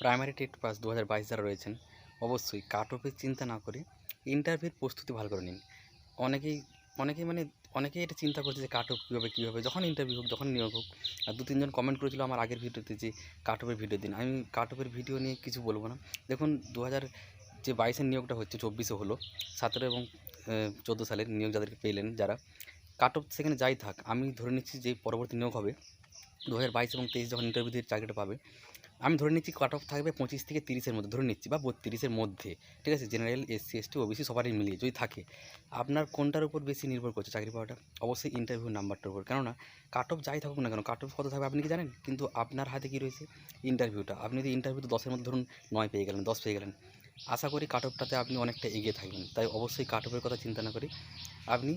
Primary TET pass দু হাজার বাইশ যারা রয়েছেন, অবশ্যই কাট অফের চিন্তা না করে ইন্টারভিউর প্রস্তুতি ভালো করে নিন। অনেকেই অনেকেই মানে অনেকেই এটা চিন্তা করছে যে কাট অফ কী হবে কী হবে যখন ইন্টারভিউ হোক, যখন নিয়োগ হোক। আর দু, তিনজন কমেন্ট করেছিল আমার আগের ভিডিওতে যে কাট অফের ভিডিও দিন। আমি কাট অফের ভিডিও নিয়ে কিছু বলব না। দেখুন দু হাজার যে বাইশের নিয়োগটা হচ্ছে, চব্বিশে হলো, সতেরো এবং চোদ্দ সালের নিয়োগ যাদেরকে পেলেন যারা, কাট অফ সেখানে যাই থাক, আমি ধরে নিচ্ছি যে পরবর্তী নিয়োগ হবে। দু হাজার বাইশ এবং তেইশ যখন ইন্টারভিউ দিয়ে চাকরিটা পাবে আমি ধরে নিচ্ছি কাট অফ থাকবে পঁচিশ থেকে তিরিশের মধ্যে, ধরে নিচ্ছি, বা বত্রিশের মধ্যে, ঠিক আছে? জেনারেল এসসি এসটি ওবিসি সবারই মিলিয়ে যদি থাকে, আপনার কোনটার উপর বেশি নির্ভর করছে চাকরি পাওয়াটা? অবশ্যই ইন্টারভিউ নাম্বারটার উপর। কেননা কাট অফ যাই থাকুক না কেন কাট অফ কত থাকবে আপনি কি জানেন? কিন্তু আপনার হাতে কী রয়েছে? ইন্টারভিউটা আপনি যদি ইন্টারভিউতে দশের মধ্যে ধরুন নয় পেয়ে গেলেন, দশ পেয়ে গেলেন আশা করি কাট অফটাতে আপনি অনেকটা এগিয়ে থাকবেন। তাই অবশ্যই কাট কথা চিন্তা না করি। আপনি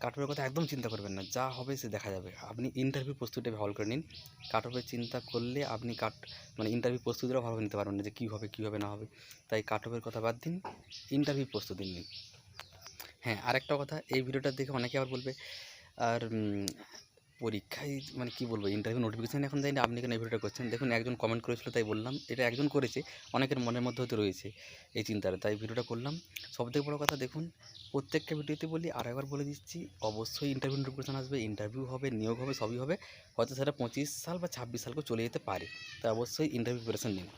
কাট কথা একদম চিন্তা করবেন না। যা হবে সে দেখা যাবে। আপনি ইন্টারভিউ প্রস্তুতিটা ভালো করে নিন। কাট অফের চিন্তা করলে আপনি কাট মানে ইন্টারভিউ প্রস্তুতিটাও ভালো নিতে পারবেন না যে কী হবে কী হবে, না হবে। তাই কাট কথা বাদ দিন। ইন্টারভিউ প্রস্তুতি নিন। হ্যাঁ আরেকটা কথা, এই ভিডিওটা দেখে অনেকে আবার বলবে, আর পরীক্ষায় মানে কি বলব ইন্টারভিউ নোটিফিকেশান এখন যায়নি আপনি কেন এই ভিডিওটা করছেন? দেখুন, একজন কমেন্ট করেছিল, তাই বললাম। এটা একজন করেছে, অনেকের মনের মধ্যে হতে রয়েছে এই চিন্তাটা। তাই ভিডিওটা করলাম। সবথেকে বড় কথা, দেখুন, প্রত্যেকটা ভিডিওতে বলি আর একবার বলে দিচ্ছি, অবশ্যই ইন্টারভিউ নোটিফিকেশান আসবে ইন্টারভিউ হবে, নিয়োগ হবে, সবই হবে। হয়তো সেটা পঁচিশ সাল বা ছাব্বিশ সালকেও চলে যেতে পারে। তাই অবশ্যই ইন্টারভিউ প্রিপারেশন নিন।